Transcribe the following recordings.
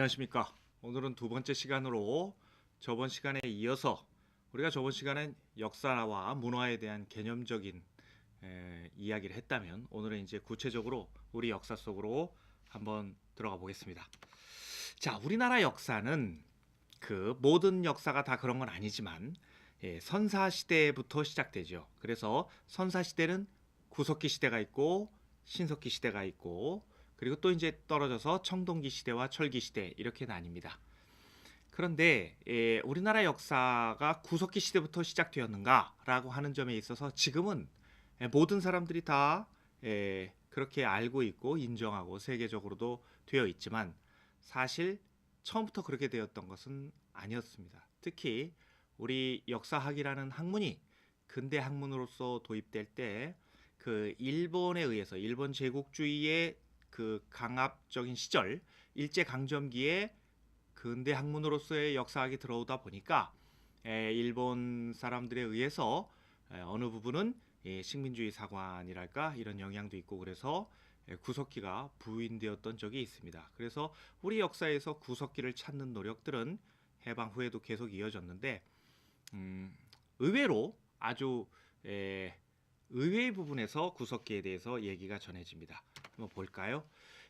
안녕하십니까. 오늘은 두 번째 시간으로 저번 시간에 이어서 우리가 저번 시간엔 역사와 문화에 대한 개념적인 에, 이야기를 했다면 오늘은 이제 구체적으로 우리 역사 속으로 한번 들어가 보겠습니다. 자, 우리나라 역사는 그 모든 역사가 다 그런 건 아니지만 예, 선사 시대부터 시작되죠. 그래서 선사 시대는 구석기 시대가 있고 신석기 시대가 있고 그리고 또 이제 떨어져서 청동기 시대와 철기 시대 이렇게 나뉩니다. 그런데 예, 우리나라 역사가 구석기 시대부터 시작되었는가라고 하는 점에 있어서 지금은 예, 모든 사람들이 다 예, 그렇게 알고 있고 인정하고 세계적으로도 되어 있지만 사실 처음부터 그렇게 되었던 것은 아니었습니다. 특히 우리 역사학이라는 학문이 근대 학문으로서 도입될 때 그 일본에 의해서 일본 제국주의의 그 강압적인 시절 일제 강점기에 근대 학문으로서의 역사학이 들어오다 보니까 에, 일본 사람들에 의해서 에, 어느 부분은 예, 식민주의 사관이랄까 이런 영향도 있고 그래서 예, 구석기가 부인되었던 적이 있습니다. 그래서 우리 역사에서 구석기를 찾는 노력들은 해방 후에도 계속 이어졌는데 음, 의외로 아주 에, 의외의 부분에서 구석기에 대해서 얘기가 전해집니다. 한번 볼까요?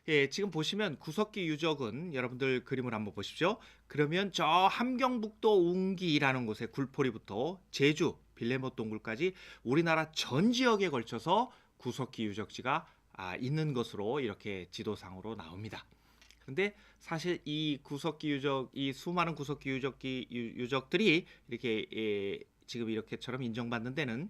예, 지금 보시면 구석기 유적은 여러분들 그림을 한번 보십시오. 그러면 저 함경북도 웅기라는 곳에 굴포리부터 제주, 빌레모 동굴까지 우리나라 전 지역에 걸쳐서 구석기 유적지가 아, 있는 것으로 이렇게 지도상으로 나옵니다. 근데 사실 이 구석기 유적, 이 수많은 구석기 유적기 유, 적들이 이렇게 예, 지금 이렇게처럼 인정받는 데는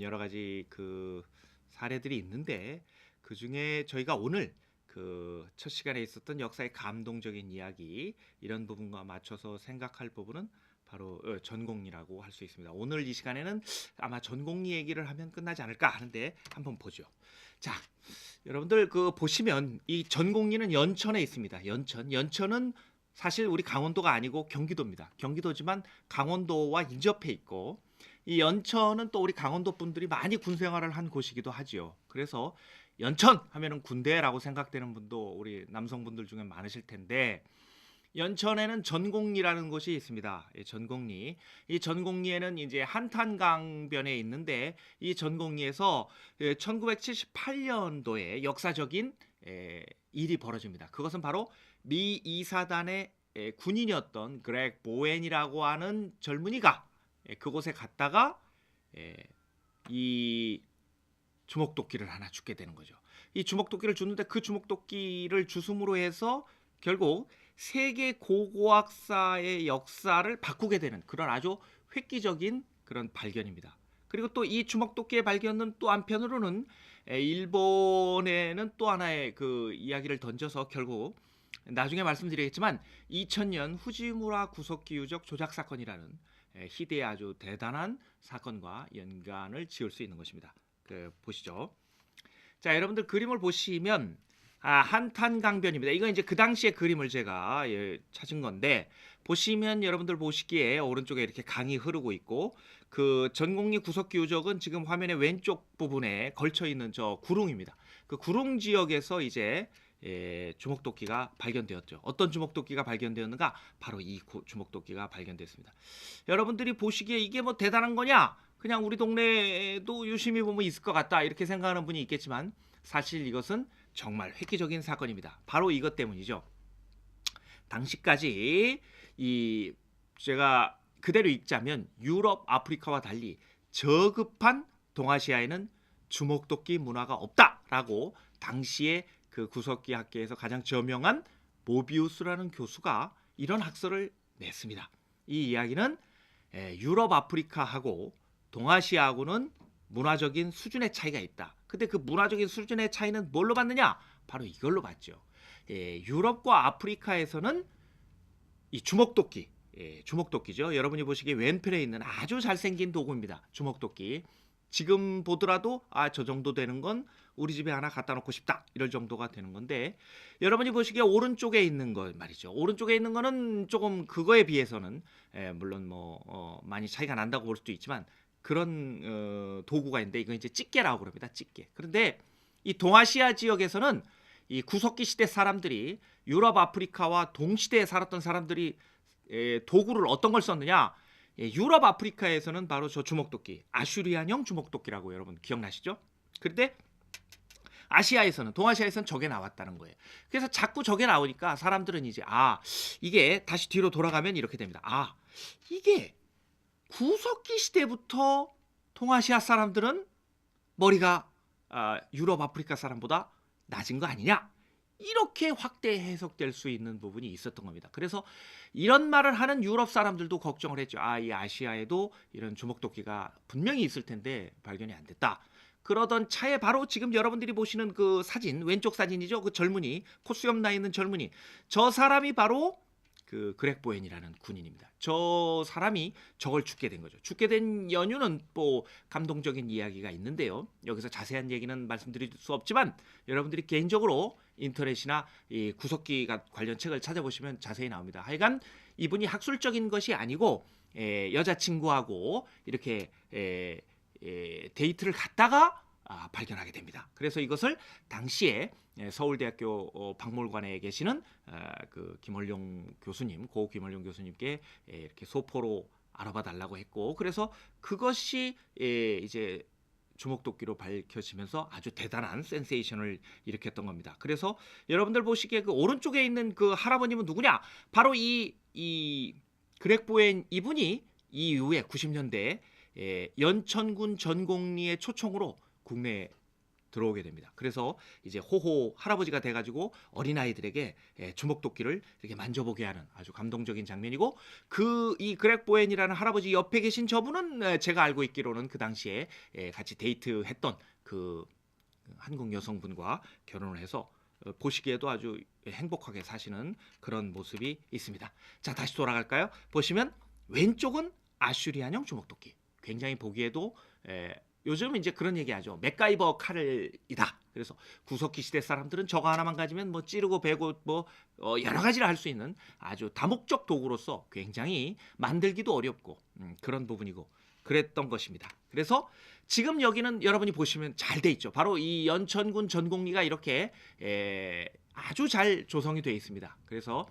여러 가지 그 사례들이 있는데 그 중에 저희가 오늘 그 첫 시간에 있었던 역사의 감동적인 이야기 이런 부분과 맞춰서 생각할 부분은 바로 어, 전공리라고 할 수 있습니다. 오늘 이 시간에는 아마 전공리 얘기를 하면 끝나지 않을까 하는데 한번 보죠. 자, 여러분들 그 보시면 이 전공리는 연천에 있습니다. 연천. 연천은 사실 우리 강원도가 아니고 경기도입니다. 경기도지만 강원도와 인접해 있고 이 연천은 또 우리 강원도 분들이 많이 군 생활을 한 곳이기도 하지요. 그래서 연천 하면은 군대라고 생각되는 분도 우리 남성분들 중에 많으실 텐데 연천에는 전곡리라는 곳이 있습니다. 이 전곡리. 이 전곡리에는 이제 한탄강변에 있는데 이 전곡리에서 1978년도에 역사적인 에, 일이 벌어집니다. 그것은 바로 미 이사단의 에, 군인이었던 그렉 보웬이라고 하는 젊은이가 에, 그곳에 갔다가 에, 이 주먹도끼를 하나 죽게 되는 거죠. 이 주먹도끼를 주는데 그 주먹도끼를 주숨으로 해서 결국 세계 고고학사의 역사를 바꾸게 되는 그런 아주 획기적인 그런 발견입니다. 그리고 또 이 주먹도끼의 발견은 또 한편으로는 에, 일본에는 또 하나의 그 이야기를 던져서 결국 나중에 말씀드리겠지만 2000년 후지무라 구석기 유적 조작 사건이라는 에, 희대의 아주 대단한 사건과 연관을 지을 수 있는 것입니다. 그 보시죠. 자, 여러분들 그림을 보시면 아, 한탄강변입니다. 이건 이제 그 당시의 그림을 제가 예, 찾은 건데 보시면 여러분들 보시기에 오른쪽에 이렇게 강이 흐르고 있고 그 전곡리 구석기 유적은 지금 화면의 왼쪽 부분에 걸쳐 있는 저 구릉입니다. 그 구릉 지역에서 이제 예, 주먹도끼가 발견되었죠. 어떤 주먹도끼가 발견되었는가? 바로 이 구- 주먹도끼가 발견됐습니다. 여러분들이 보시기에 이게 뭐 대단한 거냐? 그냥 우리 동네에도 유심히 보면 있을 것 같다 이렇게 생각하는 분이 있겠지만 사실 이것은 정말 획기적인 사건입니다. 바로 이것 때문이죠. 당시까지 이 제가 그대로 읽자면 유럽, 아프리카와 달리 저급한 동아시아에는 주먹도끼 문화가 없다라고 당시에 그 구석기 학계에서 가장 저명한 모비우스라는 교수가 이런 학설을 냈습니다. 이 이야기는 에, 유럽, 아프리카하고 동아시아하고는 문화적인 수준의 차이가 있다. 근데 그 문화적인 수준의 차이는 뭘로 받느냐? 바로 이걸로 받죠. 예, 유럽과 아프리카에서는 이 주먹도끼, 예, 주먹도끼죠. 여러분이 보시기에 왼편에 있는 아주 잘생긴 도구입니다. 주먹도끼. 지금 보더라도 아 저 정도 되는 건 우리 집에 하나 갖다 놓고 싶다 이럴 정도가 되는 건데 여러분이 보시기에 오른쪽에 있는 거 말이죠 오른쪽에 있는 거는 조금 그거에 비해서는 예, 물론 뭐 어, 많이 차이가 난다고 볼 수도 있지만 그런 어, 도구가 있는데 이거 이제 집게라고 그럽니다 집게 그런데 이 동아시아 지역에서는 이 구석기 시대 사람들이 유럽, 아프리카와 동시대에 살았던 사람들이 에, 도구를 어떤 걸 썼느냐? 예, 유럽, 아프리카에서는 바로 저 주먹도끼, 아슈리안형 주먹도끼라고 여러분 기억나시죠? 그런데 아시아에서는 동아시아에서는 저게 나왔다는 거예요. 그래서 자꾸 저게 나오니까 사람들은 이제 아 이게 다시 뒤로 돌아가면 이렇게 됩니다. 아 이게 구석기 시대부터 동아시아 사람들은 머리가 아, 유럽 아프리카 사람보다 낮은 거 아니냐? 이렇게 확대 해석될 수 있는 부분이 있었던 겁니다. 그래서 이런 말을 하는 유럽 사람들도 걱정을 했죠. 아, 이 아시아에도 이런 주먹도끼가 분명히 있을 텐데 발견이 안 됐다. 그러던 차에 바로 지금 여러분들이 보시는 그 사진, 왼쪽 사진이죠. 그 젊은이, 코수염 나 있는 젊은이. 저 사람이 바로 그 그렉 보엔이라는 군인입니다. 저 사람이 저걸 죽게 된 거죠. 죽게 된 연유는 뭐 감동적인 이야기가 있는데요. 여기서 자세한 얘기는 말씀드릴 수 없지만 여러분들이 개인적으로 인터넷이나 이 구석기가 관련 책을 찾아보시면 자세히 나옵니다. 하여간 이분이 학술적인 것이 아니고 에, 여자친구하고 이렇게 에, 에, 데이트를 갔다가 아, 발견하게 됩니다. 그래서 이것을 당시에 예, 서울대학교 어, 박물관에 계시는 아, 그 김원룡 교수님, 고 김원룡 교수님께 예, 이렇게 소포로 알아봐 달라고 했고, 그래서 그것이 예, 이제 주먹도끼로 밝혀지면서 아주 대단한 센세이션을 일으켰던 겁니다. 그래서 여러분들 보시기에 그 오른쪽에 있는 그 할아버님은 누구냐? 바로 이 이 그렉 보엔 이분이 이 이후에 90년대에 예, 연천군 전곡리의 초청으로 국내에 들어오게 됩니다. 그래서 이제 호호 할아버지가 돼가지고 어린 아이들에게 예, 주먹도끼를 이렇게 만져보게 하는 아주 감동적인 장면이고 그 이 그렉 보엔이라는 할아버지 옆에 계신 저분은 에, 제가 알고 있기로는 그 당시에 예, 같이 데이트했던 그 한국 여성분과 결혼을 해서 어, 보시기에도 아주 행복하게 사시는 그런 모습이 있습니다. 자 다시 돌아갈까요? 보시면 왼쪽은 아슈리안형 주먹도끼. 굉장히 보기에도 에, 요즘 이제 그런 얘기하죠. 맥가이버 칼이다. 그래서 구석기 시대 사람들은 저거 하나만 가지면 뭐 찌르고 베고 뭐 어, 여러 가지를 할 수 있는 아주 다목적 도구로서 굉장히 만들기도 어렵고 음, 그런 부분이고 그랬던 것입니다. 그래서 지금 여기는 여러분이 보시면 잘 돼 있죠. 바로 이 연천군 전곡리가 이렇게 에, 아주 잘 조성이 되어 있습니다. 그래서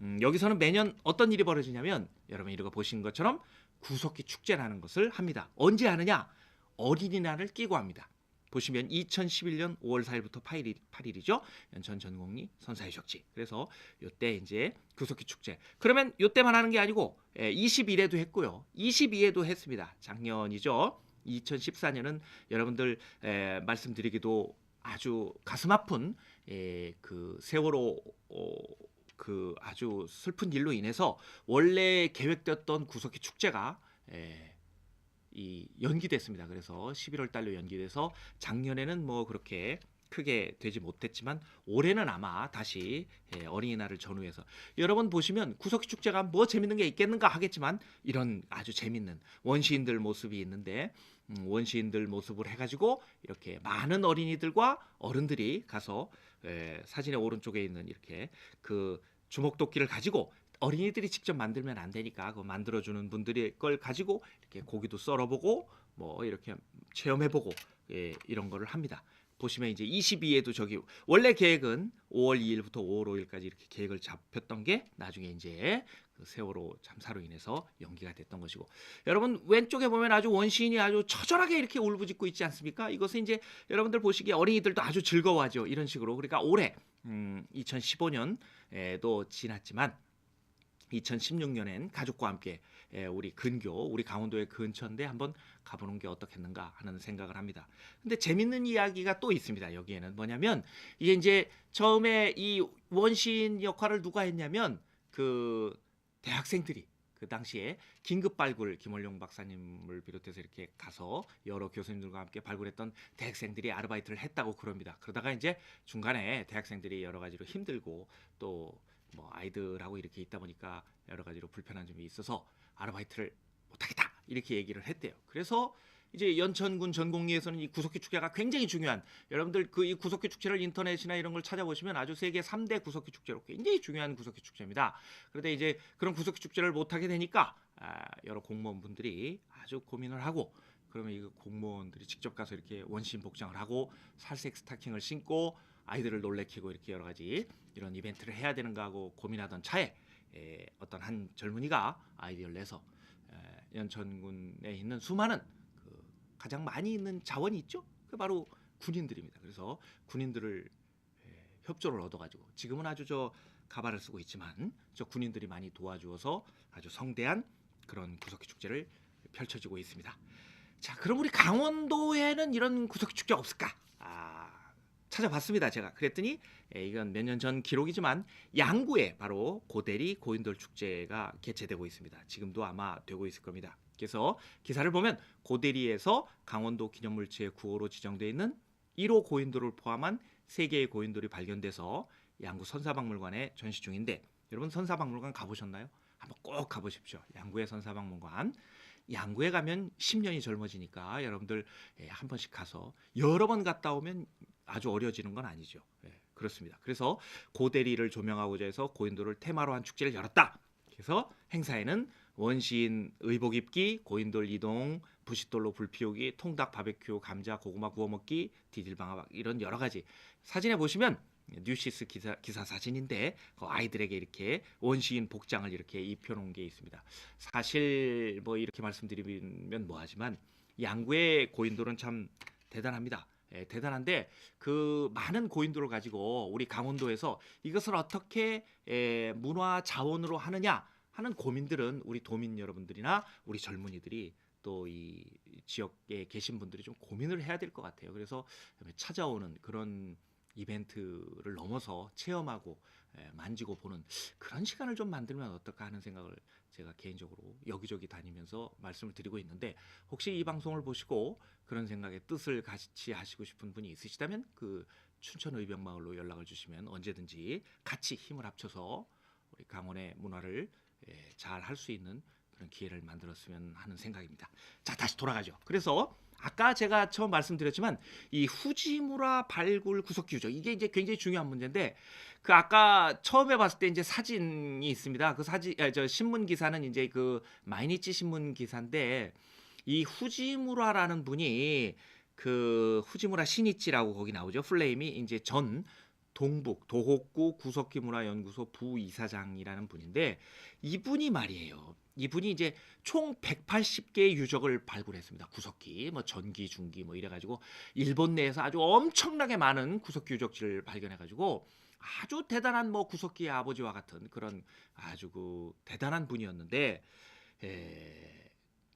음, 여기서는 매년 어떤 일이 벌어지냐면 여러분 이거 보신 것처럼 구석기 축제라는 것을 합니다. 언제 하느냐? 어린이날을 끼고 합니다. 보시면 2011년 5월 4일부터 8일, 8일이죠. 연천 전곡리 선사의 적지. 그래서 요때 이제 구석기 축제. 그러면 요때만 하는 게 아니고 21회도 했고요. 22회도 했습니다. 작년이죠. 2014년은 여러분들 에, 말씀드리기도 아주 가슴 아픈 에, 그 세월호 어, 그 아주 슬픈 일로 인해서 원래 계획되었던 구석기 축제가 에, 이 연기됐습니다. 그래서 11월 달로 연기돼서 작년에는 뭐 그렇게 크게 되지 못했지만 올해는 아마 다시 예, 어린이날을 전후해서 여러분 보시면 구석기 축제가 뭐 재밌는 게 있겠는가 하겠지만 이런 아주 재밌는 원시인들 모습이 있는데 음, 원시인들 모습을 해가지고 이렇게 많은 어린이들과 어른들이 가서 에, 사진의 오른쪽에 있는 이렇게 그 주먹도끼를 가지고 어린이들이 직접 만들면 안 되니까 그 만들어주는 분들이 걸 가지고 이렇게 고기도 썰어보고 뭐 이렇게 체험해보고 예, 이런 거를 합니다. 보시면 이제 22에도 저기 원래 계획은 5월 2일부터 5월 5일까지 이렇게 계획을 잡혔던 게 나중에 이제 그 세월호 참사로 인해서 연기가 됐던 것이고 여러분 왼쪽에 보면 아주 원시인이 아주 처절하게 이렇게 울부짖고 있지 않습니까? 이것은 이제 여러분들 보시기에 어린이들도 아주 즐거워하죠. 이런 식으로 그러니까 올해 음, 2015년에도 지났지만 2016년엔 가족과 함께 예, 우리 근교, 우리 강원도의 근처인데 한번 가보는 게 어떻겠는가 하는 생각을 합니다. 근데 재밌는 이야기가 또 있습니다. 여기에는 뭐냐면 이게 이제 처음에 이 원시인 역할을 누가 했냐면 그 대학생들이 그 당시에 긴급 발굴 김원룡 박사님을 비롯해서 이렇게 가서 여러 교수님들과 함께 발굴했던 대학생들이 아르바이트를 했다고 그럽니다. 그러다가 이제 중간에 대학생들이 여러 가지로 힘들고 또 뭐 아이들하고 이렇게 있다 보니까 여러 가지로 불편한 점이 있어서 아르바이트를 못하겠다 이렇게 얘기를 했대요. 그래서 이제 연천군 전곡리에서는 이 구석기 축제가 굉장히 중요한 여러분들 그 이 구석기 축제를 인터넷이나 이런 걸 찾아보시면 아주 세계 3대 구석기 축제로 굉장히 중요한 구석기 축제입니다. 그런데 이제 그런 구석기 축제를 못하게 되니까 아, 여러 공무원분들이 아주 고민을 하고 그러면 이거 공무원들이 직접 가서 이렇게 원신 복장을 하고 살색 스타킹을 신고 아이들을 놀래키고 이렇게 여러 가지 이런 이벤트를 해야 되는가 하고 고민하던 차에 에, 어떤 한 젊은이가 아이디어를 내서 에, 연천군에 있는 수많은 그 가장 많이 있는 자원이 있죠. 그 바로 군인들입니다. 그래서 군인들을 에, 협조를 얻어가지고 지금은 아주 저 가발을 쓰고 있지만 저 군인들이 많이 도와주어서 아주 성대한 그런 구석기 축제를 펼쳐지고 있습니다. 자, 그럼 우리 강원도에는 이런 구석기 축제 없을까? 아, 찾아봤습니다. 제가 그랬더니 에, 이건 몇 년 전 기록이지만 양구에 바로 고대리 고인돌 축제가 개최되고 있습니다. 지금도 아마 되고 있을 겁니다. 그래서 기사를 보면 고대리에서 강원도 기념물지의 구호로 지정되어 있는 1호 고인돌을 포함한 세 개의 고인돌이 발견돼서 양구 선사박물관에 전시 중인데 여러분 선사박물관 가보셨나요? 한번 꼭 가보십시오. 양구의 선사박물관. 양구에 가면 10년이 젊어지니까 여러분들 예, 한 번씩 가서 여러 번 갔다 오면 아주 어려지는 건 아니죠. 예, 그렇습니다. 그래서 고대리를 조명하고자 해서 고인돌을 테마로 한 축제를 열었다. 그래서 행사에는 원시인 의복 입기, 고인돌 이동, 부싯돌로 불 피우기, 통닭 바베큐, 감자 고구마 구워 먹기, 디딜방아 이런 여러 가지 사진에 보시면 뉴시스 기사, 기사 사진인데 그 아이들에게 이렇게 원시인 복장을 이렇게 입혀놓은 게 있습니다. 사실 뭐 이렇게 말씀드리면 뭐하지만 양구의 고인돌은 참 대단합니다. 예, 대단한데 그 많은 고인돌을 가지고 우리 강원도에서 이것을 어떻게 예, 문화 자원으로 하느냐 하는 고민들은 우리 도민 여러분들이나 우리 젊은이들이 또이 지역에 계신 분들이 좀 고민을 해야 될 것 같아요. 그래서 찾아오는 그런 이벤트를 넘어서 체험하고 예, 만지고 보는 그런 시간을 좀 만들면 어떨까 하는 생각을 제가 개인적으로 여기저기 다니면서 말씀을 드리고 있는데 혹시 이 방송을 보시고 그런 생각에 뜻을 같이 하시고 싶은 분이 있으시다면 그 춘천 의병마을로 연락을 주시면 언제든지 같이 힘을 합쳐서 우리 강원의 문화를 예, 잘할 수 있는 그런 기회를 만들었으면 하는 생각입니다. 자 다시 돌아가죠. 그래서 아까 제가 처음 말씀드렸지만 이 후지무라 발굴 구석 규정 이게 이제 굉장히 중요한 문제인데 그 아까 처음에 봤을 때 이제 사진이 있습니다. 그 사진 아, 저 신문 기사는 이제 그 마이니치 신문 기사인데 이 후지무라라는 분이 그 후지무라 신이치라고 거기 나오죠. 플레임이 이제 전 동북 도호구 구석기문화 연구소 부이사장이라는 분인데 이분이 말이에요. 이분이 이제 총 180개의 유적을 발굴했습니다. 구석기, 뭐 전기, 중기 뭐 이래 가지고 일본 내에서 아주 엄청나게 많은 구석기 유적지를 발견해 가지고 아주 대단한 뭐 구석기의 아버지와 같은 그런 아주 그 대단한 분이었는데 에,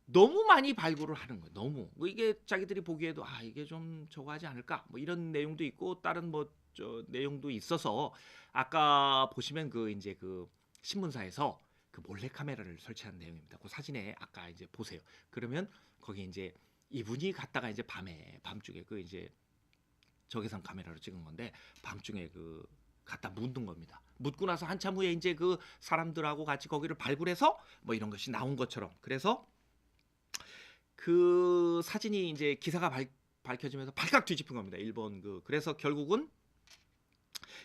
너무 많이 발굴을 하는 거예요. 너무 뭐 이게 자기들이 보기에도 아 이게 좀 저거 하지 않을까 뭐 이런 내용도 있고 다른 뭐 저 내용도 있어서 아까 보시면 그 이제 그 신문사에서 그 몰래 카메라를 설치한 내용입니다. 그 사진에 아까 이제 보세요. 그러면 거기 이제 이분이 갔다가 이제 밤에 밤중에 그 이제 적외선 카메라로 찍은 건데 밤중에 그 갖다 묻는 겁니다. 묻고 나서 한참 후에 이제 그 사람들하고 같이 거기를 발굴해서 뭐 이런 것이 나온 것처럼 그래서 그 사진이 이제 기사가 발, 밝혀지면서 발칵 뒤집힌 겁니다. 일본 그 그래서 결국은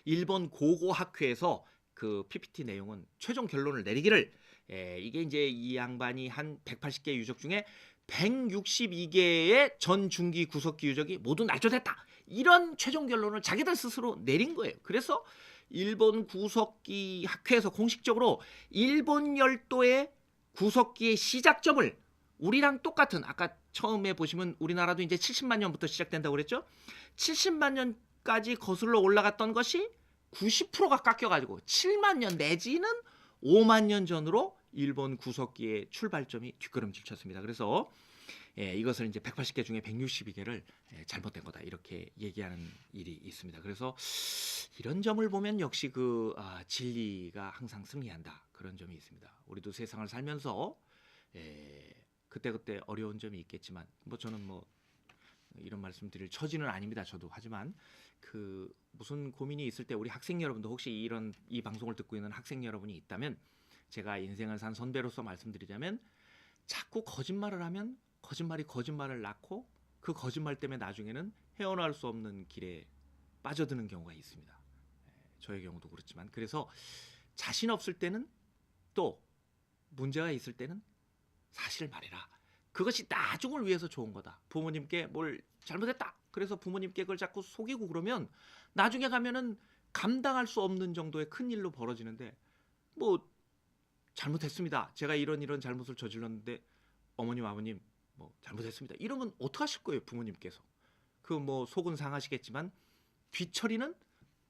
일본 고고 학회에서 그 PPT 내용은 최종 결론을 내리기를 에, 이게 이제 이 양반이 한 180개 유적 중에 162개의 전 중기 구석기 유적이 모두 날조됐다. 이런 최종 결론을 자기들 스스로 내린 거예요. 그래서 일본 구석기 학회에서 공식적으로 일본 열도의 구석기의 시작점을 우리랑 똑같은 아까 처음에 보시면 우리나라도 이제 70만 년부터 시작된다고 그랬죠? 70만 년까지 거슬러 올라갔던 것이 90%가 깎여가지고 7만 년 내지는 5만 년 전으로 일본 구석기의 출발점이 뒷걸음질 쳤습니다. 그래서 예, 이것을 이제 180개 중에 162개를 예, 잘못된 거다 이렇게 얘기하는 일이 있습니다. 그래서 이런 점을 보면 역시 그 아, 진리가 항상 승리한다 그런 점이 있습니다. 우리도 세상을 살면서 예, 그때 그때 어려운 점이 있겠지만 뭐 저는 뭐 이런 말씀드릴 처지는 아닙니다. 저도 하지만 그 무슨 고민이 있을 때 우리 학생 여러분도 혹시 이런 이 방송을 듣고 있는 학생 여러분이 있다면 제가 인생을 산 선배로서 말씀드리자면 자꾸 거짓말을 하면 거짓말이 거짓말을 낳고 그 거짓말 때문에 나중에는 헤어나올 수 없는 길에 빠져드는 경우가 있습니다. 예, 저의 경우도 그렇지만 그래서 자신 없을 때는 또 문제가 있을 때는 사실을 말해라. 그것이 나중을 위해서 좋은 거다. 부모님께 뭘 잘못했다. 그래서 부모님께 그걸 자꾸 속이고 그러면 나중에 가면은 감당할 수 없는 정도의 큰 일로 벌어지는데 뭐 잘못했습니다. 제가 이런 이런 잘못을 저질렀는데 어머님 아버님 뭐 잘못했습니다. 이러면 어떡하실 거예요, 부모님께서. 그 뭐 속은 상하시겠지만 뒤처리는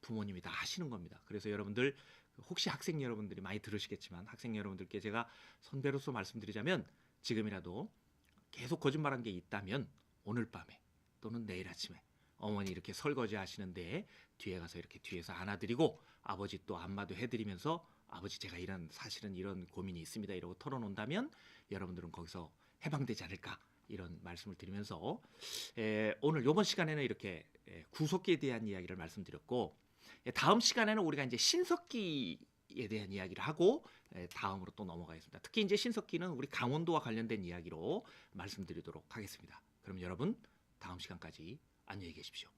부모님이 다 하시는 겁니다. 그래서 여러분들 혹시 학생 여러분들이 많이 들으시겠지만 학생 여러분들께 제가 선배로서 말씀드리자면 지금이라도 계속 거짓말한 게 있다면 오늘 밤에 또는 내일 아침에 어머니 이렇게 설거지 하시는데 뒤에 가서 이렇게 뒤에서 안아드리고 아버지 또 안마도 해드리면서 아버지 제가 이런 사실은 이런 고민이 있습니다 이러고 털어놓는다면 여러분들은 거기서 해방되지 않을까 이런 말씀을 드리면서 에, 오늘 이번 시간에는 이렇게 에, 구속기에 대한 이야기를 말씀드렸고 에, 다음 시간에는 우리가 이제 신석기 에 대한 이야기를 하고 에, 다음으로 또 넘어가겠습니다. 특히 이제 신석기는 우리 강원도와 관련된 이야기로 말씀드리도록 하겠습니다. 그럼 여러분 다음 시간까지 안녕히 계십시오.